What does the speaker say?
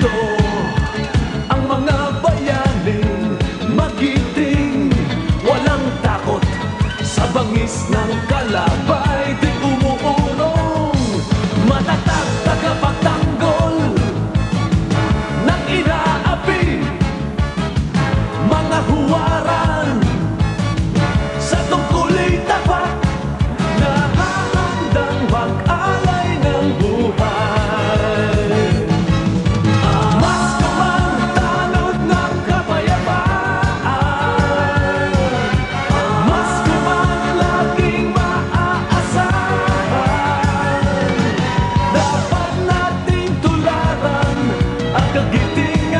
ito. Ang mga bayaning magiting Walang takot sa bangis ng kalabay. Di umuunong matatag tagapagtanggol Nang inaapi mga huwag everything